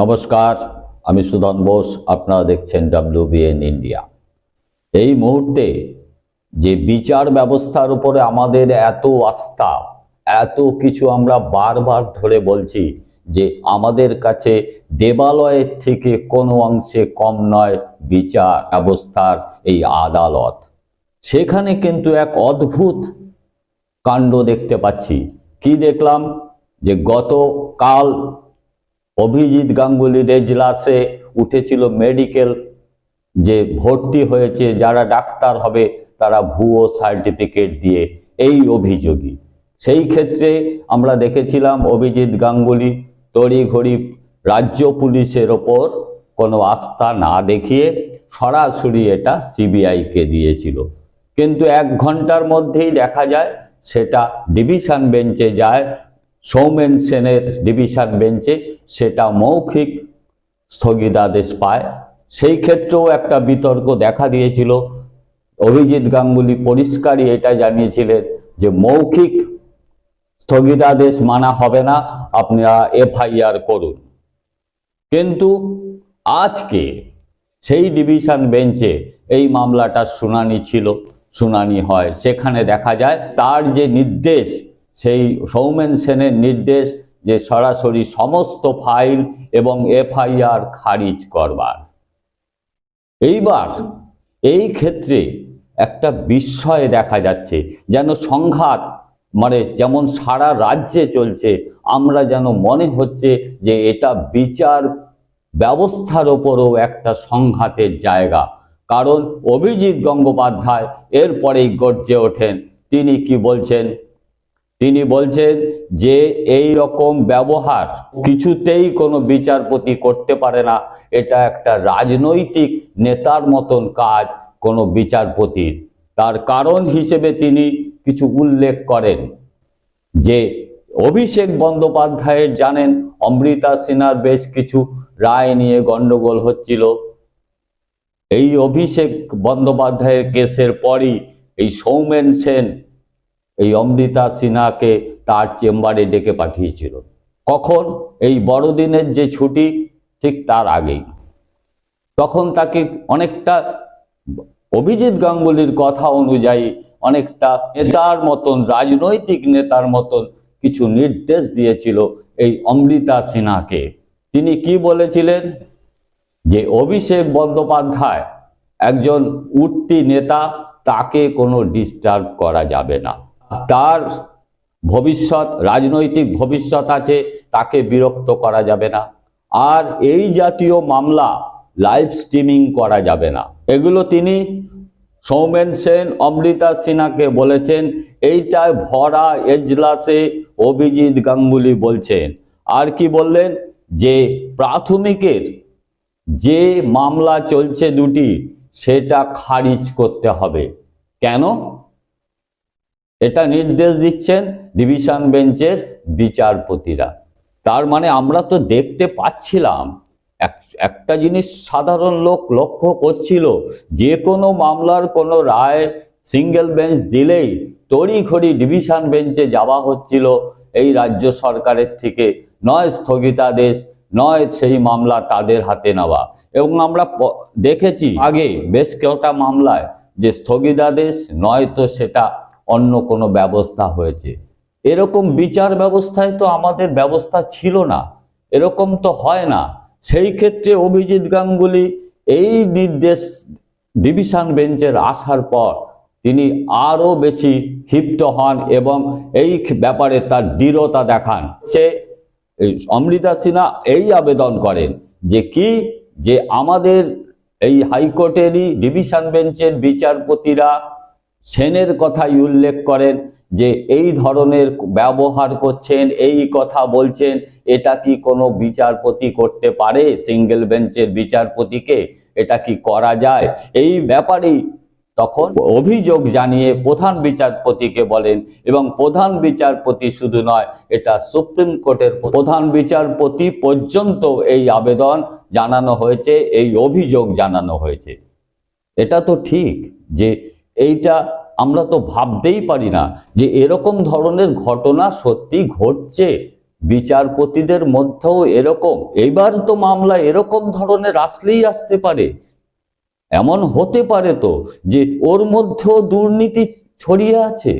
নমস্কার, আমি সুধন বোস, আপনারা দেখছেন ডাব্লিউবিএন ইন্ডিয়া এই মুহূর্তে যে বিচার ব্যবস্থার উপরে আমাদের এত আস্থা, এত কিছু আমরা বারবার ধরে বলছি যে আমাদের কাছে দেবালয়ের থেকে কোনো অংশে কম নয় বিচার ব্যবস্থার এই আদালত। সেখানে কিন্তু এক অদ্ভুত কাণ্ড দেখতে পাচ্ছি। কি দেখলাম? যে গতকাল অভিজিৎ গাঙ্গুলির এজলাসে উঠেছিল মেডিকেল যে ভর্তি হয়েছে, যারা ডাক্তার হবে, তারা ভুয়ো সার্টিফিকেট দিয়ে এই অভিযোগী সেই ক্ষেত্রে আমরা দেখেছিলাম অভিজিৎ গাঙ্গুলি তড়িঘড়ি রাজ্য পুলিশের ওপর কোনো আস্থা না দেখিয়ে সরাসরি এটা সিবিআইকে দিয়েছিল। কিন্তু এক ঘণ্টার মধ্যেই দেখা যায়, সেটা ডিভিশন বেঞ্চে যায় সৌমেন সেনের ডিভিশন বেঞ্চে সেটা মৌখিক স্থগিতাদেশ পায়। সেই ক্ষেত্রেও একটা বিতর্ক দেখা দিয়েছিল। অভিজিৎ গাঙ্গুলি পরিষ্কারই এটা জানিয়েছিলেন যে মৌখিক স্থগিতাদেশ মানা হবে না, আপনারা এফআইআর করুন। কিন্তু আজকে সেই ডিভিশন বেঞ্চে এই মামলাটার শুনানি ছিল, শুনানি হয়। সেখানে দেখা যায় তার যে নির্দেশ সেই সৌমেন সেনের নির্দেশ যে সরাসরি সমস্ত ফাইল এবং এফআইআর খারিজ করবার। এইবার এই ক্ষেত্রে একটা বিস্ময় দেখা যাচ্ছে, যেন সংঘাত মানে যেমন সারা রাজ্যে চলছে, আমরা যেন মনে হচ্ছে যে এটা বিচার ব্যবস্থার ওপরও একটা সংঘাতের জায়গা। কারণ অভিজিৎ গঙ্গোপাধ্যায় এরপরেই গর্জে ওঠেন। তিনি কি বলছেন? তিনি বলছেন যে এই রকম ব্যবহার কিছুতেই কোনো বিচারপতি করতে পারে না। এটা একটা রাজনৈতিক নেতার মতন কাজ কোনো বিচারপতির। তার কারণ হিসেবে তিনি কিছু উল্লেখ করেন যে অভিষেক বন্দ্যোপাধ্যায়ের জানেন অমৃতা সিনহার বেশ কিছু রায় নিয়ে গন্ডগোল হচ্ছিল। এই অভিষেক বন্দ্যোপাধ্যায়ের কেসের পরই এই সৌমেন সেন এই অমৃতা সিনহাকে তার চেম্বারে ডেকে পাঠিয়েছিল। কখন? এই বড়দিনের যে ছুটি, ঠিক তার আগেই। তখন তাকে অনেকটা অভিজিৎ গাঙ্গুলির কথা অনুযায়ী অনেকটা নেতার মতন, রাজনৈতিক নেতার মতন কিছু নির্দেশ দিয়েছিল এই অমৃতা সিনহাকে। তিনি কি বলেছিলেন? যে অভিষেক বন্দ্যোপাধ্যায় একজন উঠতি নেতা, তাকে কোনো ডিস্টার্ব করা যাবে না। তার ভবিষ্যৎ, রাজনৈতিক ভবিষ্যৎ আছে, তাকে বিরক্ত করা যাবে না। আর এই জাতীয় মামলা লাইভ স্ট্রিমিং করা যাবে না। এগুলো তিনি সৌমেন সেন, অমৃতা সিনহাকে বলেছেন এইটায় ভরা এজলাসে অভিজিৎ গাঙ্গুলি বলছেন। আর কি বললেন? যে প্রাথমিকের যে মামলা চলছে দুটি, সেটা খারিজ করতে হবে। কেন? এটা নির্দেশ দিচ্ছেন ডিভিশন বেঞ্চের বিচারপতিরা। তার মানে আমরা তো দেখতে পাচ্ছিলাম, এক- একটা জিনিস সাধারণ লোক লক্ষ্য করছিল, যে কোনো মামলার কোনো রায় সিঙ্গেল বেঞ্চ দিলেই তড়িঘড়ি ডিভিশন বেঞ্চে যাওয়া হচ্ছিল এই রাজ্য সরকারের থেকে। নয় স্থগিতাদেশ, নয় সেই মামলা তাদের হাতে নেওয়া। এবং আমরা দেখেছি আগে বেশ কটা মামলায় যে স্থগিতাদেশ, নয় তো সেটা অন্য কোনো ব্যবস্থা হয়েছে। এরকম বিচার ব্যবস্থায় তো আমাদের ব্যবস্থা ছিল না, এরকম তো হয় না। সেই ক্ষেত্রে অভিজিৎ গাঙ্গুলি এই নির্দেশ ডিভিশন বেঞ্চের আসার পর তিনি আরও বেশি ক্ষিপ্ত হন এবং এই ব্যাপারে তার দৃঢ়তা দেখান। সে অমৃতা সিনহা এই আবেদন করেন যে কি? যে আমাদের এই হাইকোর্টেরই ডিভিশন বেঞ্চের বিচারপতিরা সেনের কথাই উল্লেখ করেন যে এই ধরনের ব্যবহার করছেন, এই কথা বলছেন, এটা কি কোনো বিচারপতি করতে পারে? সিঙ্গেল বেঞ্চের বিচারপতিকে এটা কি করা যায়? এই ব্যাপারেই তখন অভিযোগ জানিয়ে প্রধান বিচারপতিকে বলেন এবং প্রধান বিচারপতি শুধু নয়, এটা সুপ্রিম কোর্টের প্রধান বিচারপতি পর্যন্ত এই আবেদন জানানো হয়েছে, এই অভিযোগ জানানো হয়েছে। এটা তো ঠিক যে এইটা আমরা তো ভাবতেই পারি না যে এরকম ধরনের ঘটনা সত্যি ঘটছে। বিচারপতিদের মধ্যেও এরকম। এইবার তো মামলা এরকম ধরনের আসলেই আসতে পারে। এমন হতে পারে তো যে ওর মধ্যেও দুর্নীতি ছড়িয়ে আছে।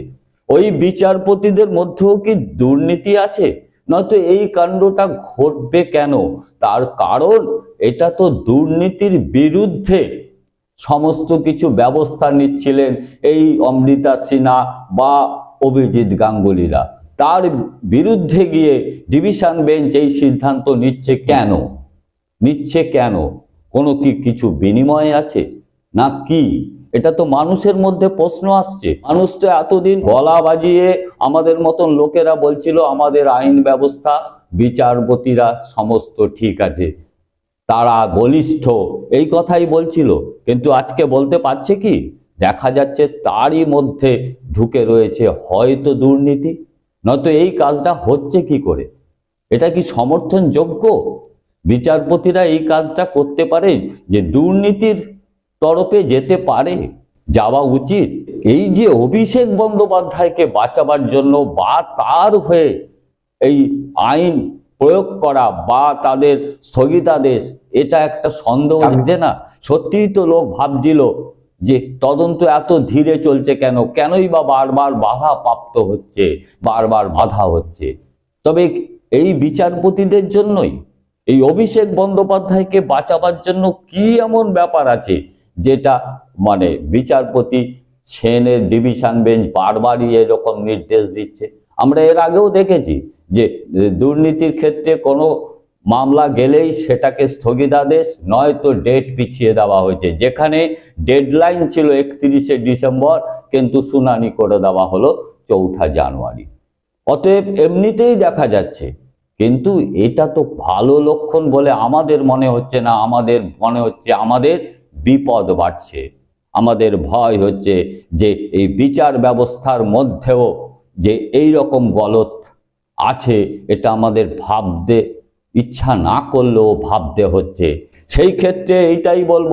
ওই বিচারপতিদের মধ্যেও কি দুর্নীতি আছে? নয়তো এই কাণ্ডটা ঘটবে কেন? তার কারণ এটা তো দুর্নীতির বিরুদ্ধে। সমস্ত কিছু ব্যবস্থা নিচ্ছিলেন এই অমৃতা সিনহা বা অভিজিৎ গাঙ্গুলিরা। তার বিরুদ্ধে গিয়ে ডিভিশন বেঞ্চ এই সিদ্ধান্ত নিচ্ছে কেন? নিচ্ছে কেন? কোনো কি কিছু বিনিময় আছে? না কি? এটা তো মানুষের মধ্যে প্রশ্ন আসছে। মানুষ তো এতদিন গলা বাজিয়ে আমাদের মতন লোকেরা বলছিল, আমাদের আইন ব্যবস্থা, বিচারপতিরা, সমস্ত ঠিক আছে। তারা বলিষ্ঠ। এই কথাই বলছিল। কিন্তু আজকে বলতে পারছে কি? দেখা যাচ্ছে তারই মধ্যে ঢুকে রয়েছে হয়তো দুর্নীতি। নয়তো এই কাজটা হচ্ছে কি করে? এটা কি সমর্থনযোগ্য? বিচারপতিরা এই কাজটা করতে পারে যে দুর্নীতির তরফে যেতে পারে? যাওয়া উচিত। এই যে অভিষেক বন্দ্যোপাধ্যায়কে বাঁচাবার জন্য বা তার হয়ে এই আইন প্রয়োগ করা বা তাদের স্থগিতাদেশ এটা একটা সন্দেহ লাগছে না সত্যিই তো লোক ভাবছিল যে তদন্ত এত ধীরে চলছে কেন? কেনই বা বারবার বাধা প্রাপ্ত হচ্ছে বারবার বাধা হচ্ছে। তবে এই বিচারপতিদের জন্যই এই অভিষেক বন্দ্যোপাধ্যায়কে বাঁচাবার জন্য কি এমন ব্যাপার আছে যেটা মানে বিচারপতি সেনের ডিভিশন বেঞ্চ বারবারই এরকম নির্দেশ দিচ্ছে? আমরা এর আগেও দেখেছি যে দুর্নীতির ক্ষেত্রে কোনো মামলা গেলেই সেটাকে স্থগিতাদেশ, নয়তো ডেট পিছিয়ে দেওয়া হয়েছে। যেখানে ডেডলাইন ছিল একত্রিশে ডিসেম্বর, কিন্তু শুনানি করে দেওয়া হলো চৌঠা জানুয়ারি। অতএব এমনিতেই দেখা যাচ্ছে, কিন্তু এটা তো ভালো লক্ষণ বলে আমাদের মনে হচ্ছে না, আমাদের মনে হচ্ছে আমাদের বিপদ বাড়ছে। আমাদের ভয় হচ্ছে যে, এই বিচার ব্যবস্থার মধ্যেও যে এই রকম গলত আছে, এটা আমাদের ভাবতে, ইচ্ছা না করলেও ভাবতে হচ্ছে। সেই ক্ষেত্রে এইটাই বলব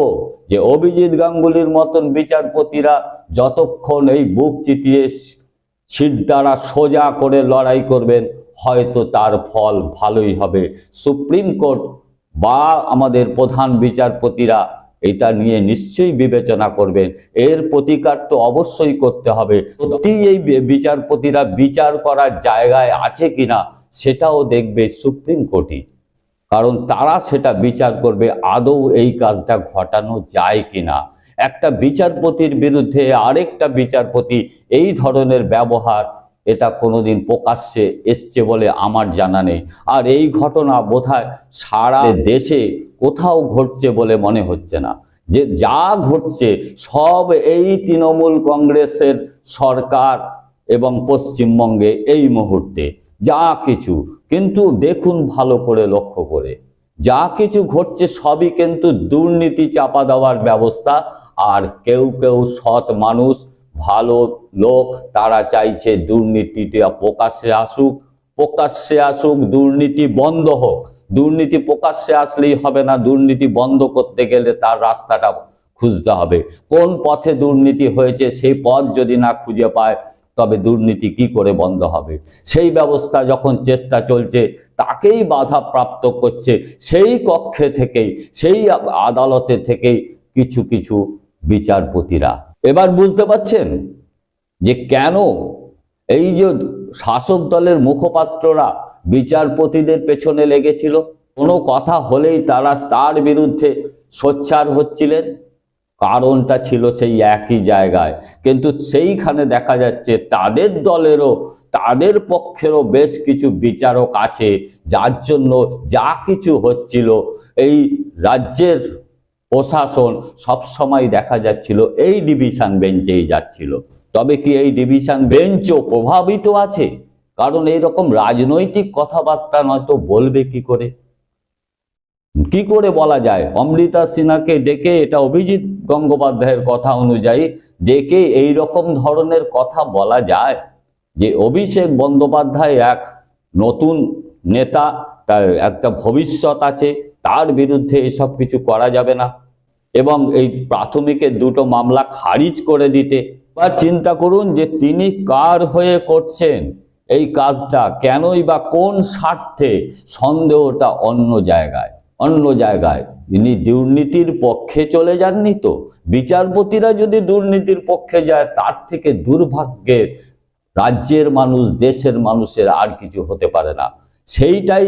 যে, অভিজিৎ গাঙ্গুলির মতন বিচারপতিরা যতক্ষণ এই বুক চিতিয়ে সিট দ্বারা সোজা করে লড়াই করবেন, হয়তো তার ফল ভালোই হবে। সুপ্রিম কোর্ট বা আমাদের প্রধান বিচারপতিরা এটা নিয়ে নিশ্চয়ই বিবেচনা করবেন। এর প্রতিকার তো অবশ্যই করতে হবে। সত্যি এই বিচারপতিরা বিচার করার জায়গায় আছে কিনা, সেটাও দেখবে সুপ্রিম কোর্টই। কারণ তারা সেটা বিচার করবে, আদৌ এই কাজটা ঘটানো যায় কিনা। একটা বিচারপতির বিরুদ্ধে আরেকটা বিচারপতি এই ধরনের ব্যবহার এটা কোনোদিন প্রকাশ্যে এসছে বলে আমার জানা নেই। আর এই ঘটনা বোধহয় সারা দেশে কোথাও ঘটছে বলে মনে হচ্ছে না। যে যা ঘটছে, সব এই তৃণমূল কংগ্রেসের সরকার এবং পশ্চিমবঙ্গে এই মুহূর্তে, যা কিছু। কিন্তু দেখুন ভালো করে লক্ষ্য করে। যা কিছু ঘটছে, সবই কিন্তু দুর্নীতি চাপা দেওয়ার ব্যবস্থা। আর কেউ কেউ সৎ মানুষ ভালো লোক, তারা চাইছে দুর্নীতিটা প্রকাশ্যে আসুক প্রকাশ্যে আসুক, দুর্নীতি বন্ধ হোক। দুর্নীতি প্রকাশ্যে আসলেই হবে না, দুর্নীতি বন্ধ করতে গেলে তার রাস্তাটা খুঁজতে হবে। কোন পথে দুর্নীতি হয়েছে সেই পথ যদি না খুঁজে পায়, তবে দুর্নীতি কি করে বন্ধ হবে? সেই ব্যবস্থা যখন চেষ্টা চলছে, তাকেই বাধা প্রাপ্ত করছে। সেই কক্ষে থেকেই, সেই আদালতে থেকেই কিছু কিছু বিচারপতিরা এবার বুঝতে পাচ্ছেন যে কেন এই যে শাসক দলের মুখপাত্ররা বিচারপতিদের পেছনে লেগেছিল? কোনো কথা হলেই তারা তার বিরুদ্ধে সোচ্চার হচ্ছিলেন। কারণটা ছিল সেই একই জায়গায়। কিন্তু সেইখানে দেখা যাচ্ছে তাদের দলেরও, তাদের পক্ষেরও বেশ কিছু বিচারক আছে, যার জন্য যা কিছু হচ্ছিল এই রাজ্যের প্রশাসন সবসময় দেখা যাচ্ছিল, এই ডিভিশন বেঞ্চেই যাচ্ছিল। তবে কি এই ডিভিশন বেঞ্চও প্রভাবিত আছে? কারণ এই রকম রাজনৈতিক কথাবার্তা নয়তো বলবে কি করে? কি করে বলা যায়? অমৃতা সিনহাকে ডেকে, এটা অভিজিৎ গঙ্গোপাধ্যায়ের কথা অনুযায়ী, ডেকে এই রকম ধরনের কথা বলা যায় যে অভিষেক বন্দ্যোপাধ্যায় এক নতুন নেতা, তার একটা ভবিষ্যৎ আছে, তার বিরুদ্ধে এসব কিছু করা যাবে না। এবং এই প্রাথমিকের দুটো মামলা খারিজ করে দিতে। বা চিন্তা করুন যে তিনি কার হয়ে করছেন? এই কাজটা কেনই বা কোন স্বার্থে? সন্দেহটা অন্য জায়গায় অন্য জায়গায়। ইনি দুর্নীতির পক্ষে চলে যাননি তো। বিচারপতিরা যদি দুর্নীতির পক্ষে যায়, তার থেকে দুর্ভাগ্যের রাজ্যের মানুষ, দেশের মানুষের আর কিছু হতে পারে না। সেইটাই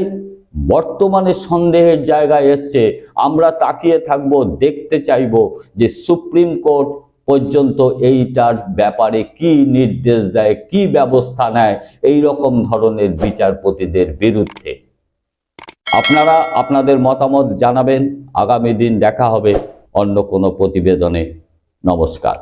বর্তমানে সন্দেহের জায়গায় এসছে। আমরা তাকিয়ে থাকব, দেখতে চাইব যে সুপ্রিম কোর্ট পর্যন্ত এইটার ব্যাপারে কি নির্দেশ দেয়, কি ব্যবস্থা নেয় এই রকম ধরনের বিচারপতিদের বিরুদ্ধে। আপনারা আপনাদের মতামত জানাবেন। আগামী দিন দেখা হবে অন্য কোনো প্রতিবেদনে। নমস্কার।